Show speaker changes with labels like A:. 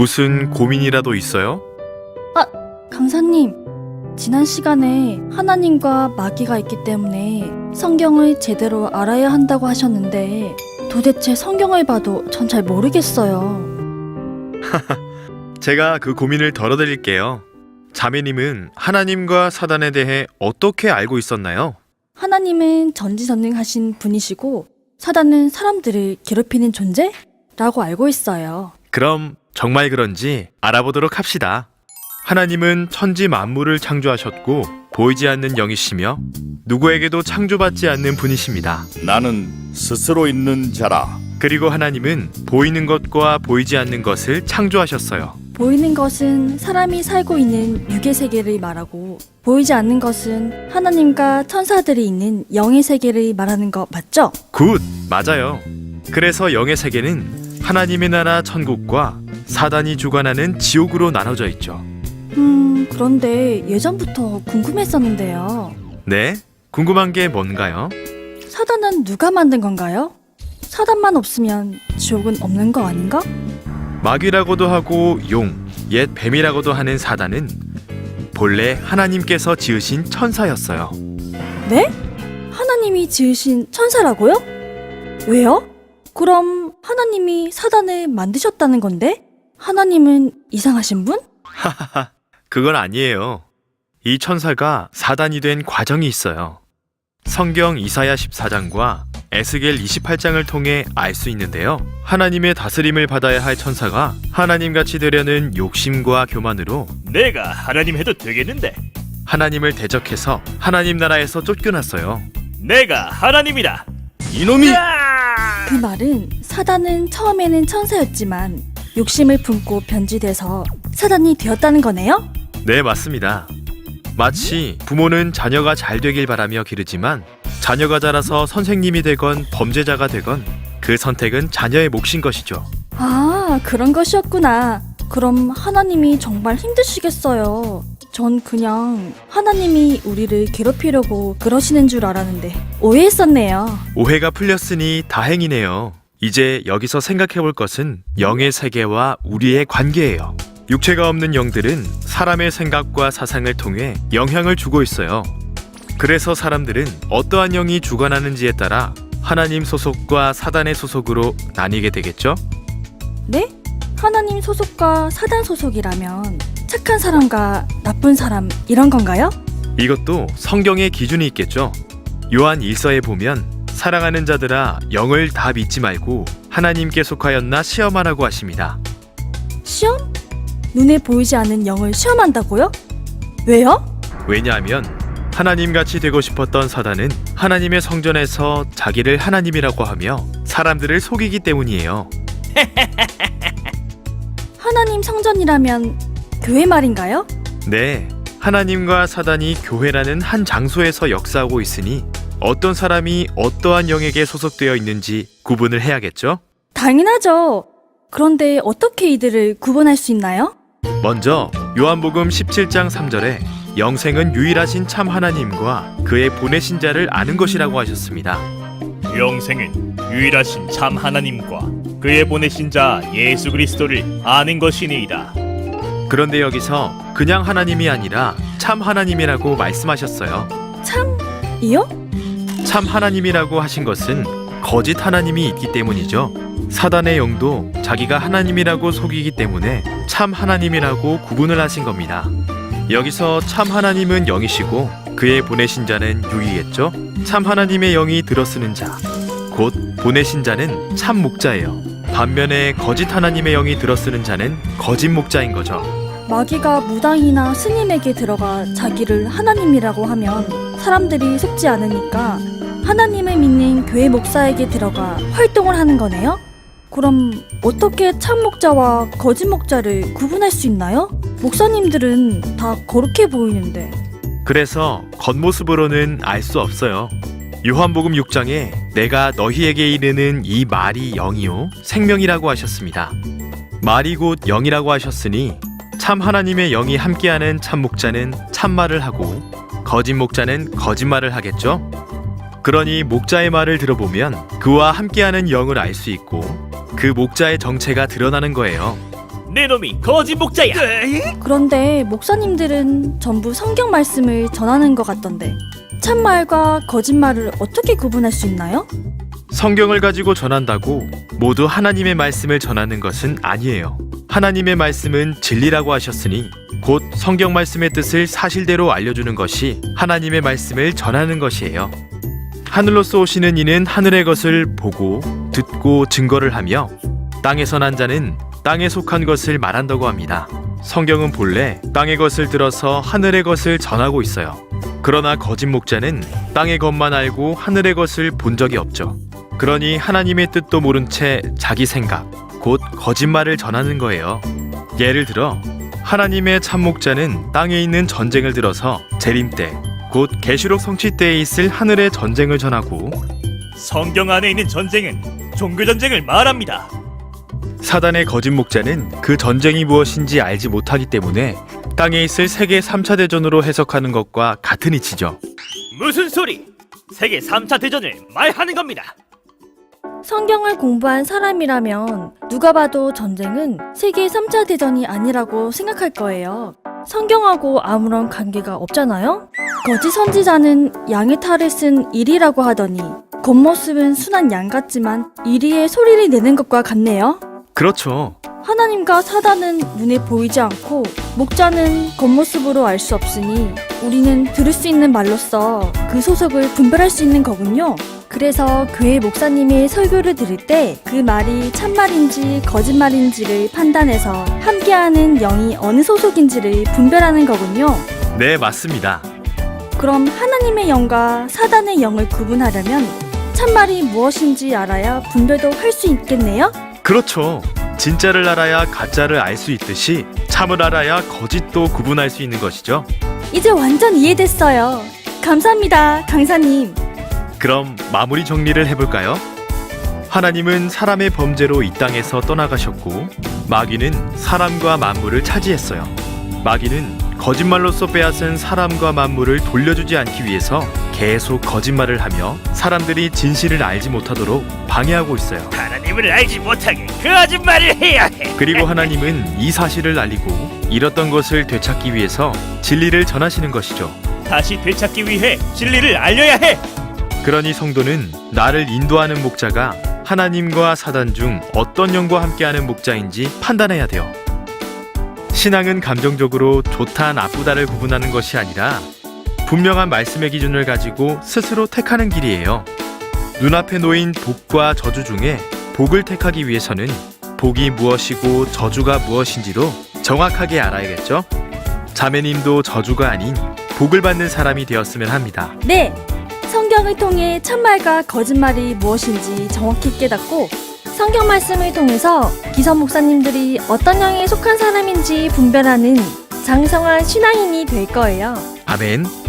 A: 무슨 고민이라도 있어요?
B: 강사님, 지난 시간에 하나님과 마귀가 있기 때문에 성경을 제대로 알아야 한다고 하셨는데 도대체 성경을 봐도 전 잘 모르겠어요.
A: 제가 그 고민을 덜어드릴게요. 자매님은 하나님과 사단에 대해 어떻게 알고 있었나요?
B: 하나님은 전지전능하신 분이시고 사단은 사람들을 괴롭히는 존재? 라고 알고 있어요.
A: 그럼 정말 그런지 알아보도록 합시다. 하나님은 천지 만물을 창조하셨고 보이지 않는 영이시며 누구에게도 창조받지 않는 분이십니다.
C: 나는 스스로 있는 자라.
A: 그리고 하나님은 보이는 것과 보이지 않는 것을 창조하셨어요.
B: 보이는 것은 사람이 살고 있는 육의 세계를 말하고 보이지 않는 것은 하나님과 천사들이 있는 영의 세계를 말하는 거 맞죠?
A: 굿! 맞아요. 그래서 영의 세계는 하나님의 나라 천국과 사단이 주관하는 지옥으로 나눠져 있죠.
B: 음, 그런데 예전부터 궁금했었는데요.
A: 네? 궁금한 게 뭔가요?
B: 사단은 누가 만든 건가요? 사단만 없으면 지옥은 없는 거 아닌가?
A: 마귀라고도 하고 용, 옛 뱀이라고도 하는 사단은 본래 하나님께서 지으신 천사였어요.
B: 네? 하나님이 지으신 천사라고요? 왜요? 그럼 하나님이 사단을 만드셨다는 건데? 하나님은 이상하신 분?
A: 그건 아니에요. 이 천사가 사단이 된 과정이 있어요. 성경 이사야 14장과 에스겔 28장을 통해 알 수 있는데요. 하나님의 다스림을 받아야 할 천사가 하나님같이 되려는 욕심과 교만으로
D: 내가 하나님 해도 되겠는데
A: 하나님을 대적해서 하나님 나라에서 쫓겨났어요.
D: 내가 하나님이다
C: 이놈이
B: 그 말은 사단은 처음에는 천사였지만 욕심을 품고 변질돼서 사단이 되었다는 거네요?
A: 네, 맞습니다. 마치 부모는 자녀가 잘 되길 바라며 기르지만 자녀가 자라서 선생님이 되건 범죄자가 되건 그 선택은 자녀의 몫인 것이죠.
B: 아, 그런 것이었구나. 그럼 하나님이 정말 힘드시겠어요. 전 그냥 하나님이 우리를 괴롭히려고 그러시는 줄 알았는데 오해했었네요.
A: 오해가 풀렸으니 다행이네요. 이제 여기서 생각해 볼 것은 영의 세계와 우리의 관계예요. 육체가 없는 영들은 사람의 생각과 사상을 통해 영향을 주고 있어요. 그래서 사람들은 어떠한 영이 주관하는지에 따라 하나님 소속과 사단의 소속으로 나뉘게 되겠죠?
B: 네? 하나님 소속과 사단 소속이라면 착한 사람과 나쁜 사람 이런 건가요?
A: 이것도 성경의 기준이 있겠죠. 요한 1서에 보면 사랑하는 자들아 영을 다 믿지 말고 하나님께 속하였나 시험하라고 하십니다.
B: 시험? 눈에 보이지 않는 영을 시험한다고요? 왜요?
A: 왜냐하면 하나님 같이 되고 싶었던 사단은 하나님의 성전에서 자기를 하나님이라고 하며 사람들을 속이기 때문이에요.
B: 하나님 성전이라면 교회 말인가요?
A: 네, 하나님과 사단이 교회라는 한 장소에서 역사하고 있으니 어떤 사람이 어떠한 영에게 소속되어 있는지 구분을 해야겠죠?
B: 당연하죠. 그런데 어떻게 이들을 구분할 수 있나요?
A: 먼저 요한복음 17장 3절에 영생은 유일하신 참 하나님과 그의 보내신 자를 아는 것이라고 하셨습니다.
D: 영생은 유일하신 참 하나님과 그의 보내신 자 예수 그리스도를 아는 것이니이다
A: 그런데 여기서 그냥 하나님이 아니라 참 하나님이라고 말씀하셨어요.
B: 이요?
A: 참 하나님이라고 하신 것은 거짓 하나님이 있기 때문이죠. 사단의 영도 자기가 하나님이라고 속이기 때문에 참 하나님이라고 구분을 하신 겁니다. 여기서 참 하나님은 영이시고 그의 보내신 자는 유이겠죠. 참 하나님의 영이 들어쓰는 자, 곧 보내신 자는 참 목자예요. 반면에 거짓 하나님의 영이 들어쓰는 자는 거짓 목자인 거죠.
B: 마귀가 무당이나 스님에게 들어가 자기를 하나님이라고 하면 사람들이 속지 않으니까 하나님을 믿는 교회 목사에게 들어가 활동을 하는 거네요? 그럼 어떻게 참 목자와 거짓 목자를 구분할 수 있나요? 목사님들은 다 거룩해 보이는데.
A: 그래서 겉모습으로는 알 수 없어요. 요한복음 6장에 내가 너희에게 이르는 이 말이 영이요 생명이라고 하셨습니다. 말이 곧 영이라고 하셨으니 참 하나님의 영이 함께하는 참 목자는 참말을 하고 거짓 목자는 거짓말을 하겠죠. 그러니 목자의 말을 들어보면 그와 함께하는 영을 알 수 있고 그 목자의 정체가 드러나는 거예요.
D: 내 놈이 거짓 목자야.
B: 그런데 목사님들은 전부 성경 말씀을 전하는 것 같던데 참말과 거짓말을 어떻게 구분할 수 있나요?
A: 성경을 가지고 전한다고 모두 하나님의 말씀을 전하는 것은 아니에요. 하나님의 말씀은 진리라고 하셨으니 곧 성경 말씀의 뜻을 사실대로 알려주는 것이 하나님의 말씀을 전하는 것이에요. 하늘로서 오시는 이는 하늘의 것을 보고 듣고 증거를 하며 땅에서 난 자는 땅에 속한 것을 말한다고 합니다. 성경은 본래 땅의 것을 들어서 하늘의 것을 전하고 있어요. 그러나 거짓 목자는 땅의 것만 알고 하늘의 것을 본 적이 없죠. 그러니 하나님의 뜻도 모른 채 자기 생각, 곧 거짓말을 전하는 거예요. 예를 들어 하나님의 참목자는 땅에 있는 전쟁을 들어서 재림 때, 곧 계시록 성취 때에 있을 하늘의 전쟁을 전하고
D: 성경 안에 있는 전쟁은 종교 전쟁을 말합니다.
A: 사단의 거짓 목자는 그 전쟁이 무엇인지 알지 못하기 때문에 땅에 있을 세계 3차 대전으로 해석하는 것과 같은 이치죠.
D: 무슨 소리? 세계 3차 대전을 말하는 겁니다.
B: 성경을 공부한 사람이라면 누가 봐도 전쟁은 세계 3차 대전이 아니라고 생각할 거예요. 성경하고 아무런 관계가 없잖아요? 거짓 선지자는 양의 탈을 쓴 일이라고 하더니 겉모습은 순한 양 같지만 이리의 소리를 내는 것과 같네요.
A: 그렇죠.
B: 하나님과 사단은 눈에 보이지 않고 목자는 겉모습으로 알 수 없으니 우리는 들을 수 있는 말로써 그 소속을 분별할 수 있는 거군요. 그래서 교회 목사님의 설교를 들을 때 그 말이 참말인지 거짓말인지를 판단해서 함께하는 영이 어느 소속인지를 분별하는 거군요.
A: 네, 맞습니다.
B: 그럼 하나님의 영과 사단의 영을 구분하려면 참말이 무엇인지 알아야 분별도 할 수 있겠네요?
A: 그렇죠. 진짜를 알아야 가짜를 알 수 있듯이 참을 알아야 거짓도 구분할 수 있는 것이죠.
B: 이제 완전 이해됐어요. 감사합니다, 강사님.
A: 그럼 마무리 정리를 해볼까요? 하나님은 사람의 범죄로 이 땅에서 떠나가셨고 마귀는 사람과 만물을 차지했어요. 마귀는 거짓말로써 빼앗은 사람과 만물을 돌려주지 않기 위해서 계속 거짓말을 하며 사람들이 진실을 알지 못하도록 방해하고 있어요.
D: 하나님을 알지 못하게 거짓말을 해야 해.
A: 그리고 하나님은 이 사실을 알리고 잃었던 것을 되찾기 위해서 진리를 전하시는 것이죠.
D: 다시 되찾기 위해 진리를 알려야 해.
A: 그러니 성도는 나를 인도하는 목자가 하나님과 사단 중 어떤 영과 함께하는 목자인지 판단해야 돼요. 신앙은 감정적으로 좋다 나쁘다를 구분하는 것이 아니라 분명한 말씀의 기준을 가지고 스스로 택하는 길이에요. 눈앞에 놓인 복과 저주 중에 복을 택하기 위해서는 복이 무엇이고 저주가 무엇인지도 정확하게 알아야겠죠? 자매님도 저주가 아닌 복을 받는 사람이 되었으면 합니다.
B: 네, 성경을 통해 참말과 거짓말이 무엇인지 정확히 깨닫고 성경 말씀을 통해서 기성 목사님들이 어떤 영에 속한 사람인지 분별하는 장성한 신앙인이 될 거예요.
A: 아멘.